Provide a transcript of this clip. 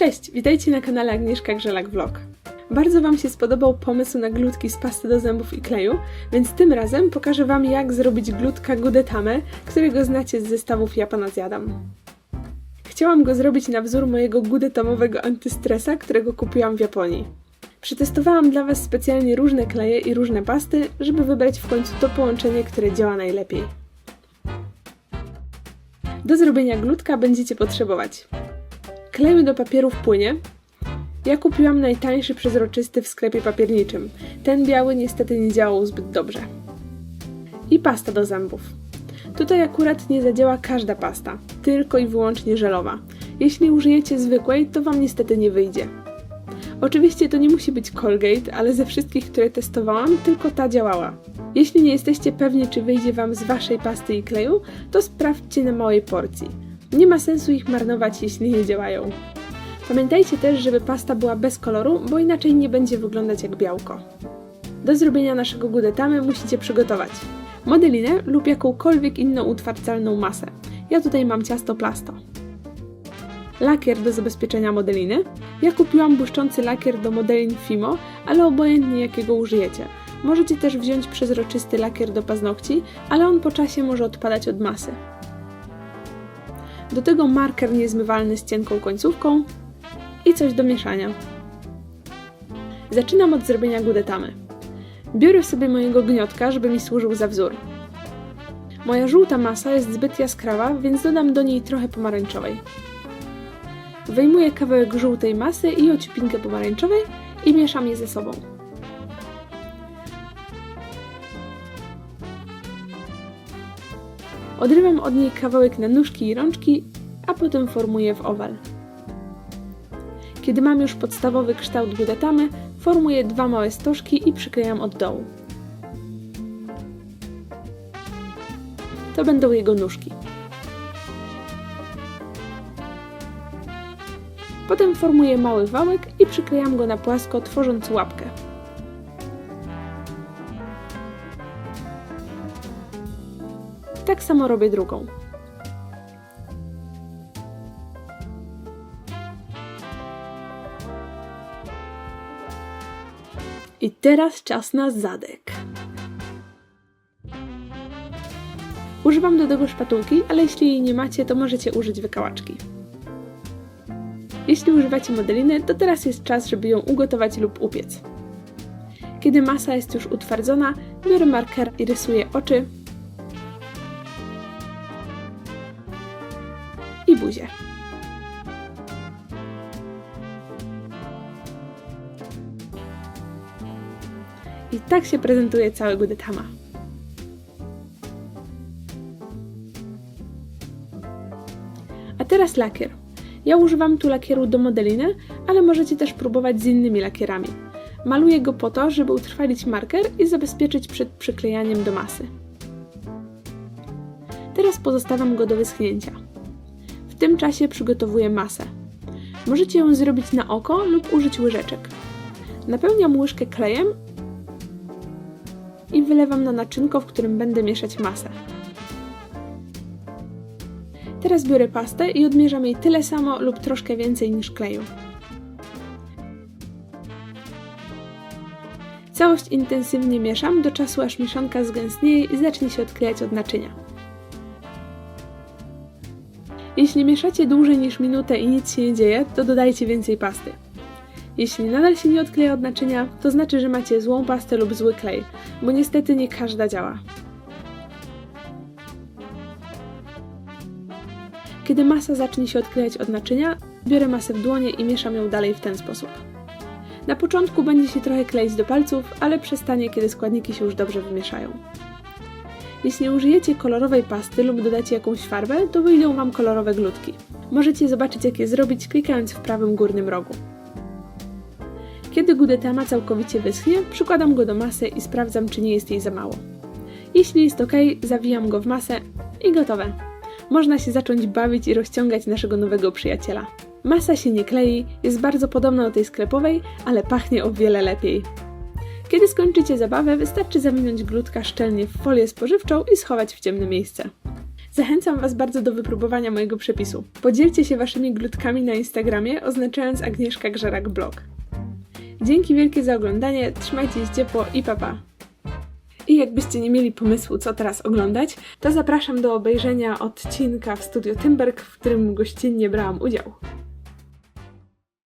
Cześć, witajcie na kanale Agnieszka Grzelak Vlog. Bardzo Wam się spodobał pomysł na glutki z pasty do zębów i kleju, więc tym razem pokażę Wam jak zrobić glutka Gudetame, którego znacie z zestawów Japana zjadam. Chciałam go zrobić na wzór mojego gudetamowego antystresa, którego kupiłam w Japonii. Przetestowałam dla Was specjalnie różne kleje i różne pasty, żeby wybrać w końcu to połączenie, które działa najlepiej. Do zrobienia glutka będziecie potrzebować kleju do papierów płynie. Ja kupiłam najtańszy przezroczysty w sklepie papierniczym. Ten biały niestety nie działał zbyt dobrze. I pasta do zębów. Tutaj akurat nie zadziała każda pasta, tylko i wyłącznie żelowa. Jeśli użyjecie zwykłej, to Wam niestety nie wyjdzie. Oczywiście to nie musi być Colgate, ale ze wszystkich, które testowałam, tylko ta działała. Jeśli nie jesteście pewni, czy wyjdzie Wam z Waszej pasty i kleju, to sprawdźcie na małej porcji. Nie ma sensu ich marnować, jeśli nie działają. Pamiętajcie też, żeby pasta była bez koloru, bo inaczej nie będzie wyglądać jak białko. Do zrobienia naszego gudetamy musicie przygotować modelinę lub jakąkolwiek inną utwardzalną masę. Ja tutaj mam ciasto plasto. Lakier do zabezpieczenia modeliny. Ja kupiłam błyszczący lakier do modelin Fimo, ale obojętnie jakiego użyjecie. Możecie też wziąć przezroczysty lakier do paznokci, ale on po czasie może odpadać od masy. Do tego marker niezmywalny z cienką końcówką i coś do mieszania. Zaczynam od zrobienia gudetamy. Biorę sobie mojego gniotka, żeby mi służył za wzór. Moja żółta masa jest zbyt jaskrawa, więc dodam do niej trochę pomarańczowej. Wyjmuję kawałek żółtej masy i ociupinkę pomarańczowej i mieszam je ze sobą. Odrywam od niej kawałek na nóżki i rączki, a potem formuję w owal. Kiedy mam już podstawowy kształt gudetamy, formuję dwa małe stożki i przyklejam od dołu. To będą jego nóżki. Potem formuję mały wałek i przyklejam go na płasko, tworząc łapkę. Tak samo robię drugą. I teraz czas na zadek. Używam do tego szpatułki, ale jeśli jej nie macie, to możecie użyć wykałaczki. Jeśli używacie modeliny, to teraz jest czas, żeby ją ugotować lub upiec. Kiedy masa jest już utwardzona, biorę marker i rysuję oczy i buzię. I tak się prezentuje cały Gudetama. A teraz lakier. Ja używam tu lakieru do modeliny, ale możecie też próbować z innymi lakierami. Maluję go po to, żeby utrwalić marker i zabezpieczyć przed przyklejaniem do masy. Teraz pozostawiam go do wyschnięcia. W tym czasie przygotowuję masę. Możecie ją zrobić na oko lub użyć łyżeczek. Napełniam łyżkę klejem i wylewam na naczynko, w którym będę mieszać masę. Teraz biorę pastę i odmierzam jej tyle samo lub troszkę więcej niż kleju. Całość intensywnie mieszam do czasu aż mieszanka zgęstnieje i zacznie się odklejać od naczynia. Jeśli mieszacie dłużej niż minutę i nic się nie dzieje, to dodajcie więcej pasty. Jeśli nadal się nie odkleja od naczynia, to znaczy, że macie złą pastę lub zły klej, bo niestety nie każda działa. Kiedy masa zacznie się odklejać od naczynia, biorę masę w dłonie i mieszam ją dalej w ten sposób. Na początku będzie się trochę kleić do palców, ale przestanie, kiedy składniki się już dobrze wymieszają. Jeśli użyjecie kolorowej pasty lub dodacie jakąś farbę, to wyjdą Wam kolorowe glutki. Możecie zobaczyć jak je zrobić klikając w prawym górnym rogu. Kiedy gudetama całkowicie wyschnie, przykładam go do masy i sprawdzam, czy nie jest jej za mało. Jeśli jest ok, zawijam go w masę i gotowe. Można się zacząć bawić i rozciągać naszego nowego przyjaciela. Masa się nie klei, jest bardzo podobna do tej sklepowej, ale pachnie o wiele lepiej. Kiedy skończycie zabawę, wystarczy zawinąć glutka szczelnie w folię spożywczą i schować w ciemne miejsce. Zachęcam Was bardzo do wypróbowania mojego przepisu. Podzielcie się Waszymi glutkami na Instagramie, oznaczając Agnieszka Grzerak Blog. Dzięki wielkie za oglądanie, trzymajcie się ciepło i papa. I jakbyście nie mieli pomysłu, co teraz oglądać, to zapraszam do obejrzenia odcinka w Studio Tymberg, w którym gościnnie brałam udział.